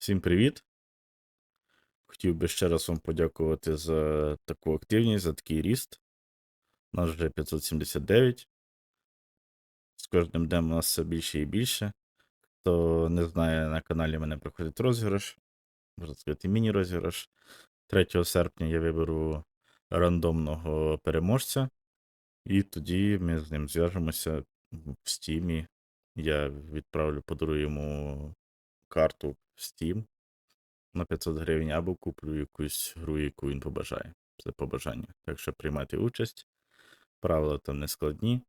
Всім привіт! Хотів би ще раз вам подякувати за таку активність, за такий ріст. У нас вже 579. З кожним днем у нас все більше і більше. Хто не знає, на каналі мене проходить розіграш. Можна сказати, міні-розіграш. 3 серпня я виберу рандомного переможця. І тоді ми з ним зв'яжемося в стімі. Я відправлю, подарую йому карту в Steam на 500 гривень, або куплю якусь гру, яку він побажає. Це побажання. Так що приймайте участь. Правила там не складні.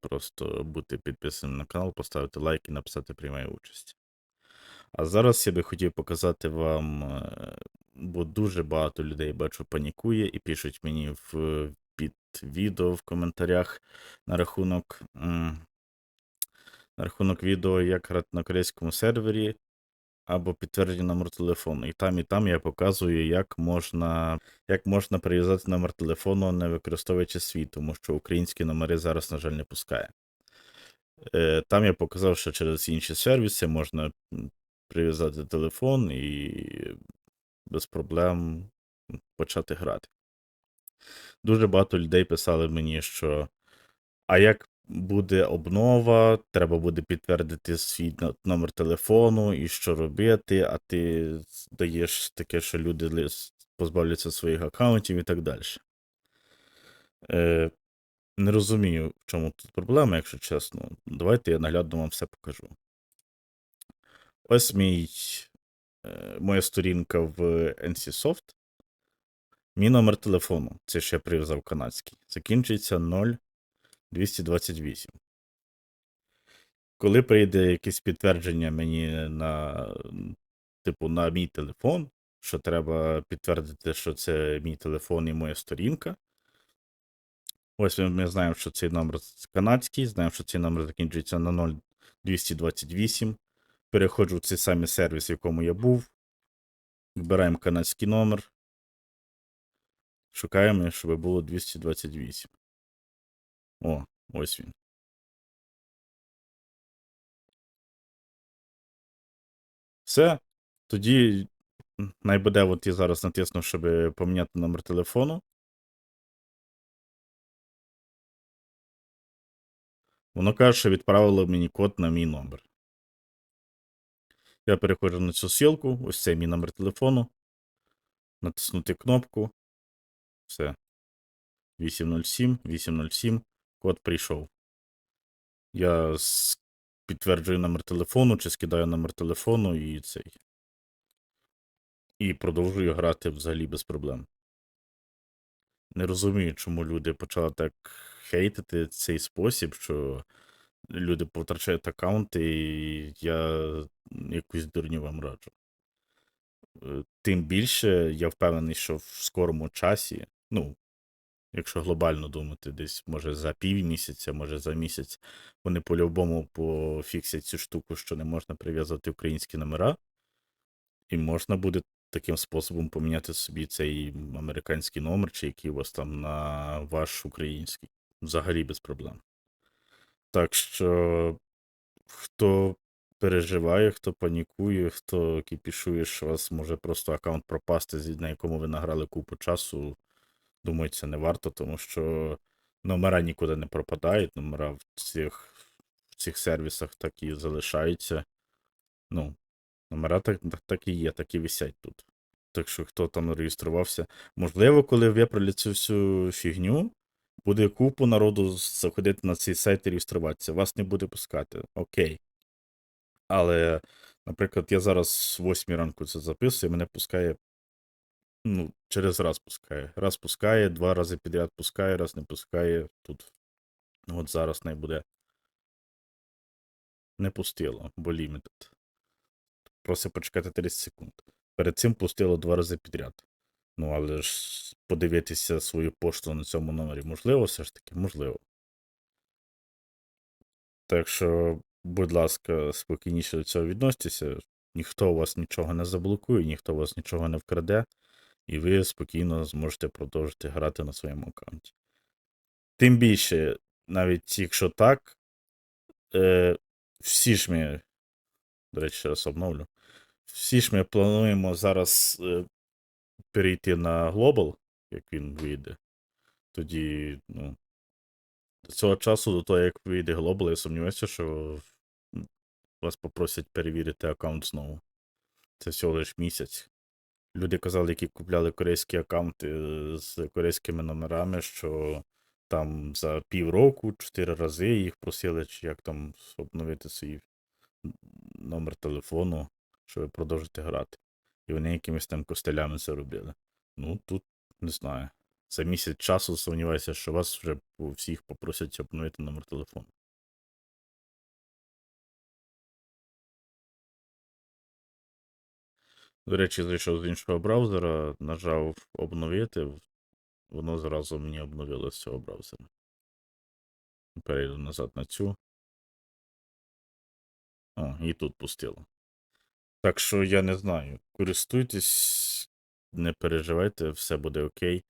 Просто бути підписаним на канал, поставити лайк і написати приймаю участь. А зараз я би хотів показати вам, е, бо дуже багато людей бачу панікує і пишуть мені в під відео в коментарях на рахунок, рахунок відео, як грати на корейському сервері, або підтвердження номер телефону. І там, і там я показую, як можна, як можна прив'язати номер телефону, не використовуючи свій, тому що українські номери зараз, на жаль, не пускає. Е, Там я показав, що через інші сервіси можна прив'язати телефон і без проблем почати грати. Дуже багато людей писали мені, що а як буде обнова, треба буде підтвердити свій номер телефону і що робити, а ти даєш таке, що люди позбавляться своїх аккаунтів і так далі. Е, не розумію, в чому тут проблема, якщо чесно. Давайте я наглядно вам все покажу. Ось мій, е, моя сторінка в NCSoft. Мій номер телефону, це ще прив'язав канадський, закінчується 0228. Коли прийде якесь підтвердження мені на, типу, на мій телефон, що треба підтвердити, що це мій телефон і моя сторінка. Ось ми, знаємо, що цей номер канадський, знаємо, що цей номер закінчується на 0228. Переходжу в цей самий сервіс, в якому я був. Вибираємо канадський номер. Шукаємо, щоб було 228. О, ось він. Все. Тоді найбуде, от я зараз натисну, щоб поміняти номер телефону. Воно каже, що відправило мені код на мій номер. Я переходжу на цю ссылку, ось це мій номер телефону. Натиснути кнопку. Все. 807, 807. Код прийшов. Я підтверджую номер телефону, чи скидаю номер телефону і цей. І продовжую грати взагалі без проблем. Не розумію, чому люди почали так хейтити цей спосіб, що люди потрачають аккаунти, і я якусь дурню вам раджу. Е, Тим більше я впевнений, що в скорому часі, ну, якщо глобально думати, десь може за півмісяця, може за місяць, вони по-любому пофіксять цю штуку, що не можна прив'язати українські номера, і можна буде таким способом поміняти собі цей американський номер, чи який у вас там на ваш український. Взагалі без проблем. Так що, хто переживає, хто панікує, хто кіпішує, що у вас може просто аккаунт пропасти, на якому ви награли купу часу, думаю, це не варто, тому що номера нікуди не пропадають, номера в цих, в цих сервісах так і залишаються. Ну, номера так, так і є, так і висять тут. Так що хто там реєструвався, можливо, коли виправлять цю всю фігню, буде купу народу заходити на цей сайт і реєструватися. Вас не буде пускати. Окей. Але, наприклад, я зараз в 8 ранку це записую, мене пускає. Ну, через раз пускає. Раз пускає, два рази підряд пускає, раз не пускає. Тут. От зараз не буде. Не пустило, бо limited. Просить почекати 30 секунд. Перед цим пустило два рази підряд. Ну, але ж подивитися свою пошту на цьому номері можливо, все ж таки, можливо. Так що, будь ласка, спокійніше до цього відноситеся. Ніхто у вас нічого не заблокує, ніхто у вас нічого не вкраде, і ви спокійно зможете продовжити грати на своєму аккаунті. Тим більше, навіть якщо так, е, всі ж ми До речі, ще раз обновлю. Всі ж ми плануємо зараз е, перейти на Global, як він вийде. Тоді, ну. До цього часу, до того, як вийде Global, я сумніваюся, що вас попросять перевірити аккаунт знову. Це всього лиш місяць. Люди казали, які купляли корейські аккаунти е, з корейськими номерами, що там за півроку, чотири рази їх просили, чи як там обновити свій номер телефону, щоб ви продовжите грати. І вони якимись там костелями це робили. Ну, тут не знаю. За місяць часу сумніваюся, що вас вже у всіх попросять обновити номер телефону. До речі, зайшов з іншого браузера, нажав обновити, воно зразу мені обновило з цього браузера. Перейду назад на цю. О, і тут пустило. Так що я не знаю. Користуйтесь, не переживайте, все буде окей.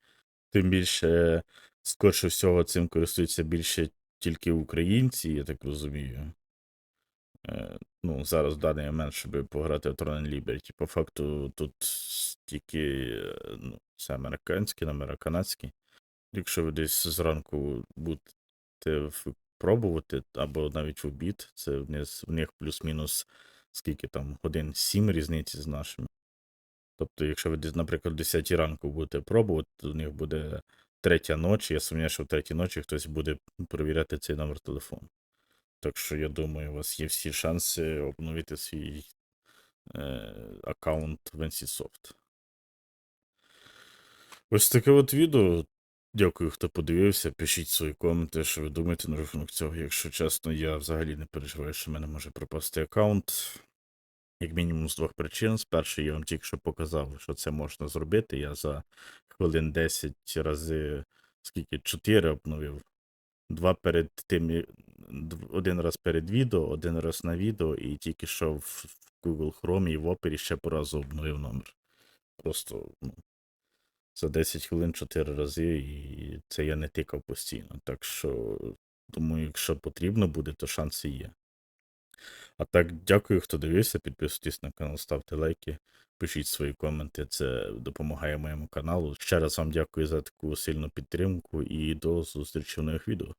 Тим більше, скорше всього, цим користуються більше тільки українці, я так розумію. Ну, зараз в даний момент, щоб пограти в Tron Liberty. По факту тут тільки е, ну, це американські номера, канадські. Якщо ви десь зранку будете пробувати, або навіть в обід, це в них, в них плюс-мінус скільки там годин 7 різниці з нашими. Тобто, якщо ви, наприклад, в 10 ранку будете пробувати, то в них буде третя ночі. Я сумніваюся, що в третій ночі хтось буде перевіряти цей номер телефону. Так що я думаю, у вас є всі шанси обновити свій е, аккаунт в NCSoft. Ось таке от відео. Дякую, хто подивився. Пишіть свої коменти, що ви думаєте на рахунок цього. Якщо чесно, я взагалі не переживаю, що в мене може пропасти аккаунт. Як мінімум з двох причин. З першої я вам тільки що показав, що це можна зробити. Я за хвилин 10 рази, скільки 4 обновив. Два перед тим, один раз перед відео, один раз на відео, і тільки що в Google Chrome і в Opera ще по разу обновив номер. Просто ну, за 10 хвилин 4 рази, і це я не тикав постійно. Так що, думаю, якщо потрібно буде, то шанси є. А так, дякую, хто дивився. Підписуйтесь на канал, ставте лайки, пишіть свої коменти. Це допомагає моєму каналу. Ще раз вам дякую за таку сильну підтримку і до зустрічі в нових відео.